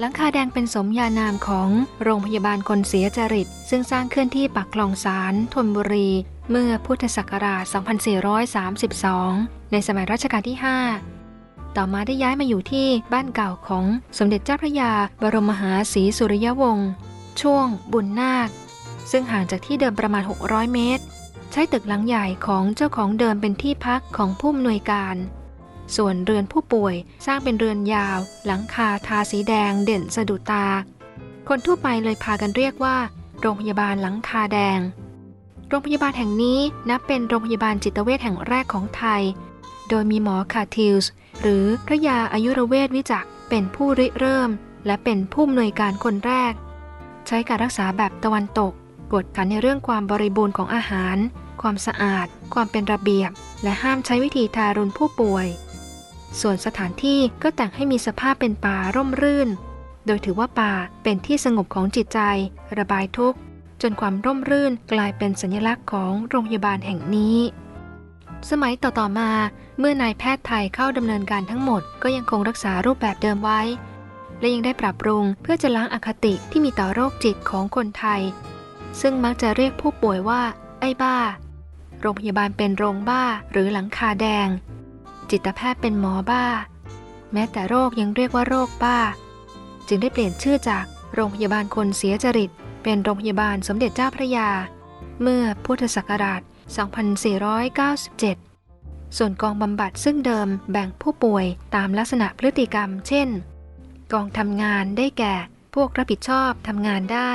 หลังคาแดงเป็นสมญานามของโรงพยาบาลคนเสียจริต ซึ่งสร้างขึ้นที่ปักคลองสารธนบุรี เมื่อพุทธศักราช 2432 ในสมัยรัชกาลที่ 5 ต่อมาได้ย้ายมาอยู่ที่บ้านเก่าของสมเด็จเจ้าพระยาบรมมหาศรีสุริยวงศ์ช่วงบุญนาค ซึ่งห่างจากที่เดิมประมาณ 600 เมตร ใช้ตึกหลังใหญ่ของเจ้าของเดิมเป็นที่พักของผู้อำนวยการ ส่วนเรือนผู้ป่วยสร้างเป็นเรือนยาว หลังคาทาสีแดงเด่นสะดุดตา คนทั่วไปเลยพากันเรียกว่า โรงพยาบาลหลังคาแดง โรงพยาบาลแห่งนี้นับเป็นโรงพยาบาลจิตเวชแห่งแรกของไทย โดยมีหมอคาทิลส์หรือพระยาอายุรเวชวิจักเป็นผู้ริเริ่ม และเป็นผู้อำนวยการคนแรก ใช้การรักษาแบบตะวันตกกดขันในเรื่องความบริบูรณ์ของอาหาร ความสะอาด ความเป็นระเบียบ และห้ามใช้วิธีทารุณผู้ป่วย ส่วนสถานที่ก็แต่งให้มีสภาพเป็นป่าร่มรื่น โดยถือว่าป่าเป็นที่สงบของจิตใจ ระบายทุกข์ จนความร่มรื่นกลายเป็นสัญลักษณ์ของโรงพยาบาลแห่งนี้ สมัยต่อๆมา เมื่อนายแพทย์ไทยเข้าดำเนินการทั้งหมด ก็ยังคงรักษารูปแบบเดิมไว้ และยังได้ปรับปรุงเพื่อจะล้างอคติที่มีต่อโรคจิตของคนไทย ซึ่งมักจะเรียกผู้ป่วยว่า ไอ้บ้า โรงพยาบาลเป็นโรงบ้าหรือหลังคาแดง จิตแพทย์เป็นหมอบ้า แม้แต่โรคยังเรียกว่าโรคบ้า จึงได้เปลี่ยนชื่อจากโรงพยาบาลคนเสียจริต เป็นโรงพยาบาลสมเด็จเจ้าพระยา เมื่อพุทธศักราช 2497 ส่วนกองบำบัดซึ่งเดิมแบ่งผู้ป่วยตามลักษณะพฤติกรรม เช่น กองทำงานได้แก่พวกรับผิดชอบทำงานได้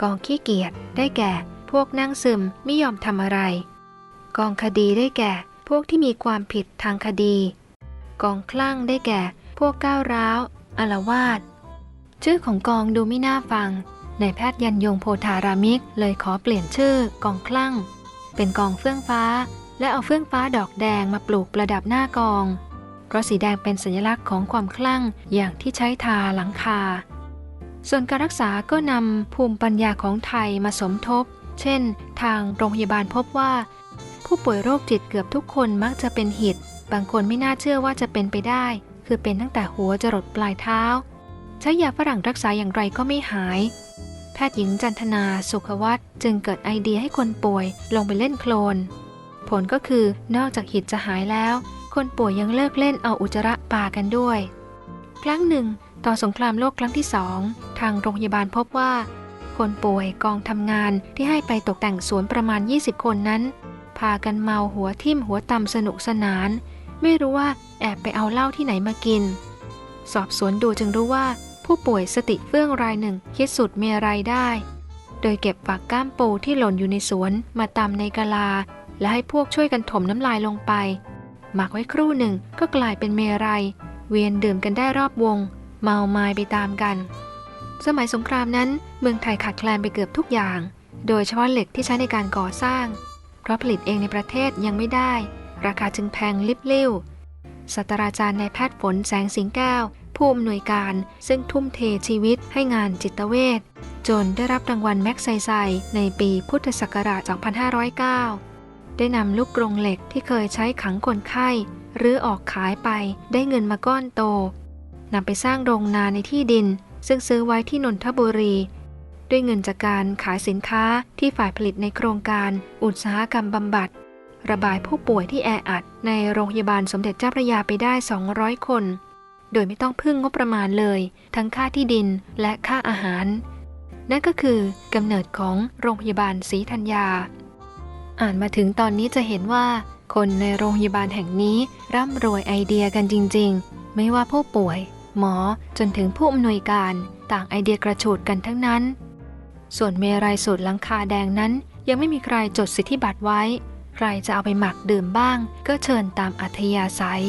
กองขี้เกียจได้แก่พวกนั่งซึมไม่ยอมทำอะไร กองคดีได้แก่ วกที่มีความผิดทางคดี กองคลั่งได้แก่ พวกก้าวร้าวอารวาสชื่อของกองดูไม่น่าฟังนายแพทย์ยันยงโพธารามิกเลยขอเปลี่ยนชื่อกองคลั่ง เป็นกองเฟื่องฟ้า และเอาเฟื่องฟ้าดอกแดงมาปลูกประดับหน้ากอง เพราะสีแดงเป็นสัญลักษณ์ของความคลั่งอย่างที่ใช้ทาหลังคา ส่วนการรักษาก็นำภูมิปัญญาของไทยมาสมทบ เช่น ทางโรงพยาบาลพบว่า ผู้ป่วยโรคจิตเกือบทุกคนมักจะเป็นหิด บางคนไม่น่าเชื่อว่าจะเป็นไปได้ คือเป็นตั้งแต่หัวจรดปลายเท้า ใช้ยาฝรั่งรักษาอย่างไรก็ไม่หาย แพทย์หญิงจันทนาสุขวัตจึงเกิดไอเดียให้คนป่วยลงไปเล่นโคลน ผลก็คือนอกจากหิดจะหายแล้ว คนป่วยยังเลิกเล่นเอาอุจจาระปากันด้วย ครั้งหนึ่งตอนสงครามโลกครั้งที่สองทางโรงพยาบาลพบว่า คนป่วยกองทำงานที่ให้ไปตกแต่งสวนประมาณ 20 คนนั้นากันเมาหัวทิ่มหัวตำสนุกสนาน ไม่รู้ว่าแอบไปเอาเหล้าที่ไหนมากิน สอบสวนดูจึงรู้ว่าผู้ป่วยสติเฟื่องรายหนึ่งคิดสุดเมียไรายได้ โดยเก็บฝักก้ามปูที่หล่นอยู่ในสวนมาตำในกะลา และให้พวกช่วยกันถมน้ำลายลงไป หมักไว้ครู่หนึ่งก็กลายเป็นเมรัย เวียนดื่มกันได้รอบวง เมาไม้ไปตามกัน สมัยสงครามนั้นเมืองไทยขาดแคลนไปเกือบทุกอย่าง โดยเฉพาะเหล็กที่ใช้ในการก่อสร้าง เพราะผลิตเองในประเทศยังไม่ได้ ราคาจึงแพงลิบลิ่วศาสตราจารย์นายแพทย์ฝนแสงสิงแก้ว ผู้อำนวยการซึ่งทุ่มเทชีวิตให้งานจิตเวชจนได้รับรางวัลแม็กไซไซในปีพุทธศักราช 2509 ได้นำลูกกรงเหล็กที่เคยใช้ขังคนไข้ หรือออกขายไปได้เงินมาก้อนโตนำไปสร้างโรงนาในที่ดิน ซึ่งซื้อไว้ที่นนทบุรี ด้วยเงินจากการขายสินค้าที่ฝ่ายผลิตในโครงการ อุตสาหกรรมบำบัด ระบายผู้ป่วยที่แออัด ในโรงพยาบาลสมเด็จเจ้าพระยาไปได้ 200 คน โดยไม่ต้องพึ่งงบประมาณเลย ทั้งค่าที่ดินและค่าอาหาร นั่นก็คือกำเนิดของโรงพยาบาลศรีธัญญา อ่านมาถึงตอนนี้จะเห็นว่า คนในโรงพยาบาลแห่งนี้ร่ำรวยไอเดียกันจริง ๆ ไม่ว่าผู้ป่วย หมอจนถึงผู้อำนวยการต่างไอเดียกระฉูดกันทั้งนั้น ส่วนเมรัยสูตรลังคาแดงนั้น ยังไม่มีใครจดสิทธิบัตรไว้ ใครจะเอาไปหมักดื่มบ้าง ก็เชิญตามอัธยาศัย